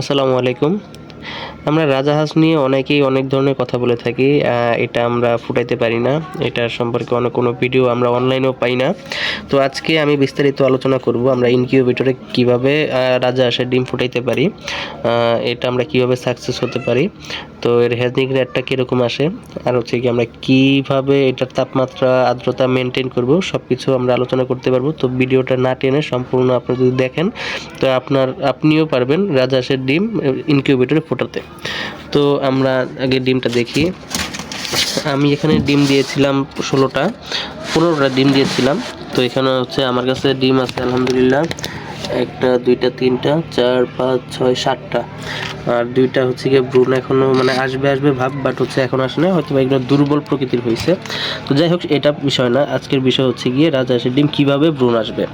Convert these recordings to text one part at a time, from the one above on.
আসসালামু আলাইকুম। আমরা রাজাহাঁস নিয়ে অনেকেই অনেক ধরনের কথা বলে থাকি এটা আমরা ফুটাইতে পারি না। এটার সম্পর্কে অনেক কোনো ভিডিও আমরা অনলাইনেও পাই না। তো আজকে আমি বিস্তারিত আলোচনা করব আমরা ইনকিউবেটরে কীভাবে রাজাহাঁসের ডিম ফুটাইতে পারি এটা আমরা কীভাবে সাকসেস হতে পারি, তো এর হ্যাজনিং রেটটা কীরকম আসে, আর হচ্ছে কি আমরা কীভাবে এটার তাপমাত্রা, আর্দ্রতা মেনটেন করব সব কিছু আমরা আলোচনা করতে পারব। তো ভিডিওটা না টেনে সম্পূর্ণ আপনারা যদি দেখেন, তো আপনার, আপনিও পারবেন রাজহাঁসের ডিম ইনকিউবেটরে ফোটাতে। তো আমরা আগে ডিমটা দেখি। আমি এখানে ডিম দিয়েছিলাম ষোলোটা, পনেরোটা ডিম দিয়েছিলাম। তো এখানে হচ্ছে আমার কাছে ডিম আছে, আলহামদুলিল্লাহ। একটা, দুইটা, তিনটা, চার, পাঁচ, ছয়, সাতটা। আর দুইটা হচ্ছে গিয়ে ব্রুন এখনও মানে আসবে আসবে, ভাব বাট হচ্ছে এখন আসে না হয়তো এগুলো দুর্বল প্রকৃতির হয়েছে তো যাই হোক, এটা বিষয় না। আজকের বিষয় হচ্ছে গিয়ে রাজা রাজহাঁসের ডিম কীভাবে ব্রুন আসবে।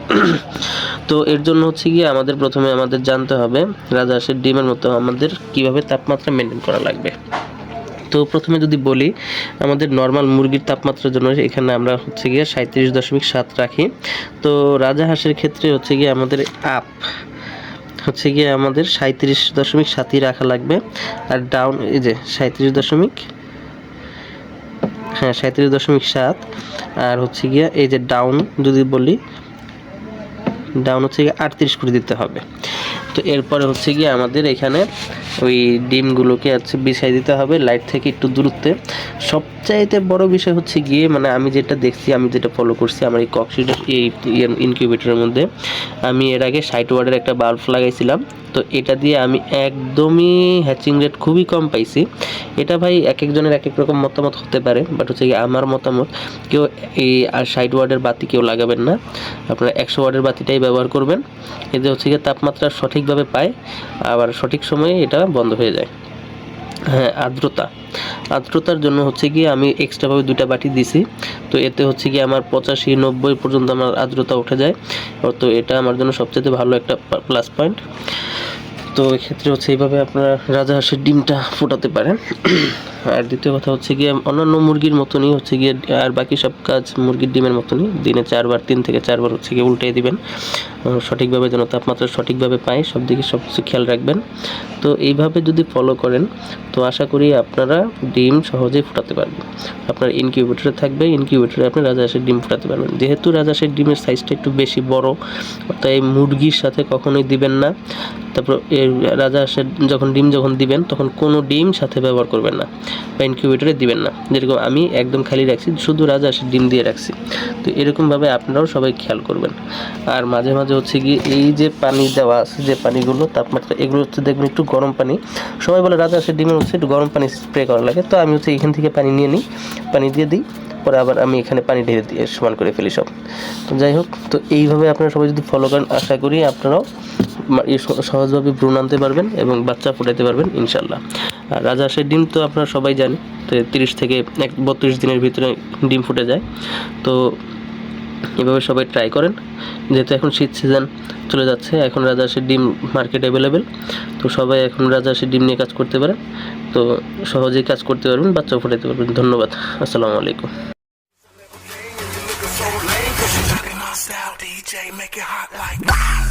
তো এর জন্য হচ্ছে গিয়ে আমাদের প্রথমে আমাদের জানতে হবে, রাজা রাজহাঁসের ডিমের মতো আমাদের কীভাবে তাপমাত্রা মেনটেন করা লাগবে। তো প্রথমে যদি বলি, আমাদের নর্মাল মুরগির তাপমাত্রার জন্য এখানে আমরা হচ্ছে গিয়ে সাঁত্রিশ দশমিক সাত রাখি। তো রাজাহাঁসের ক্ষেত্রে হচ্ছে গিয়ে আমাদের আপ হচ্ছে গিয়ে আমাদের সাঁত্রিশ দশমিক সাতই রাখা লাগবে। আর ডাউন এই যে সাঁত্রিশ দশমিক হ্যাঁ সাঁত্রিশ দশমিক সাত। আর হচ্ছে গিয়ে এই যে ডাউন যদি বলি ডাউন হচ্ছে গিয়ে আটত্রিশ করে দিতে হবে। তো এরপরে হচ্ছে গিয়ে আমাদের এখানে ওই ডিমগুলোকে হচ্ছে বিছাই দিতে হবে লাইট থেকে একটু দূরত্বে। সবচাইতে বড় বিষয় হচ্ছে গিয়ে মানে আমি যেটা দেখছি, আমি যেটা ফলো করছি আমার এই কক্সিডের এই ইনকিউবেটরের মধ্যে, আমি এর আগে ষাট ওয়ার্ডের একটা বাল্ব লাগাইছিলাম। তো এটা দিয়ে আমি একদমই হ্যাচিং রেট খুবই কম পাইছি। এটা ভাই এক একজনের এক এক রকম মতামত হতে পারে বাট হচ্ছে কি আমার মতামত, কেউ এই আর ষাট ওয়ার্ডের বাতি কেউ লাগাবেন না। আপনারা একশো ওয়ার্ডের বাতিটাই ব্যবহার করবেন। এতে হচ্ছে গিয়ে তাপমাত্রা সঠিকভাবে পায়। আবার সঠিক সময়ে এটা বন্ধ হয়ে যায়। হ্যাঁ আর্দ্রতা। আর্দ্রতার জন্য হচ্ছে কি আমি এক্সট্রাভাবে দুটা বাটি দিছি। তো এতে হচ্ছে কি আমার পঁচাশি, নব্বই পর্যন্ত আমার আর্দ্রতা উঠে যায়। তো এটা আমার জন্য সবচেয়ে ভালো একটা প্লাস পয়েন্ট তো এক্ষেত্রে হচ্ছে এইভাবে আপনারা রাজাহাঁসের ডিমটা ফোটাতে পারেন। আর দ্বিতীয় কথা হচ্ছে গিয়ে অন্যান্য মুরগির মতনই হচ্ছে গিয়ে, আর বাকি সব কাজ মুরগির ডিমের মতনই। দিনে চারবার, তিন থেকে চারবার হচ্ছে গিয়ে উল্টে দিবেন। সঠিকভাবে যেন তাপমাত্রা সঠিকভাবে পায় সব দিকে সব কিছু খেয়াল রাখবেন। তো এইভাবে যদি ফলো করেন, তো আশা করি আপনারা ডিম সহজেই ফোটাতে পারবেন। আপনার ইনকিউবেটরে থাকবে ইনকিউবেটরে আপনি রাজাহাঁসের ডিম ফোটাতে পারবেন। যেহেতু রাজাহাঁসের ডিমের সাইজটা একটু বেশি বড়, তাই মুরগির সাথে কখনোই দিবেন না। তারপর রাজাহাঁসের যখন ডিম যখন দিবেন, তখন কোনো ডিম সাথে ব্যবহার করবেন না। বা ইনকিউবেটরে দিবেন না। যেরকম আমি একদম খালি রাখছি, শুধু রাজাহাঁসের ডিম দিয়ে রাখছি। তো এরকমভাবে আপনারাও সবাই খেয়াল করবেন। আর মাঝে মাঝে হচ্ছে গিয়ে এই যে পানি দেওয়া আছে, যে পানিগুলো, তাপমাত্রা, এগুলো হচ্ছে দেখবেন একটু গরম পানি। সবাই বলে রাজাহাঁসের ডিমের হচ্ছে একটু গরম পানি স্প্রে করা লাগে। তো আমি হচ্ছে এখান থেকে পানি নিয়ে নিই, পানি দিয়ে দিই। পরে আবার আমি এখানে পানি ঢেলে দিয়ে সমান করে ফেলি সব। তো যাই হোক, তো এইভাবে আপনারা সবাই যদি ফলো করেন, আশা করি আপনারাও সহজভাবে ভ্রূণ আনতে পারবেন এবং বাচ্চা ফুটাতে পারবেন ইনশাল্লাহ আর রাজা হাঁসের ডিম তো আপনারা সবাই জানেন, তো তিরিশ থেকে এক বত্রিশ দিনের ভিতরে ডিম ফুটে যায়। তো এভাবে সবাই ট্রাই করেন। যেহেতু এখন শীত সিজন চলে যাচ্ছে, এখন রাজা রাজহাঁসের ডিম মার্কেট অ্যাভেলেবেল তো সবাই এখন রাজা রাজহাঁসের ডিম নিয়ে কাজ করতে পারেন। তো সহজেই কাজ করতে পারবেন বাচ্চা ফুটাইতে পারবেন। ধন্যবাদ, আসসালামু আলাইকুম। Make it hot like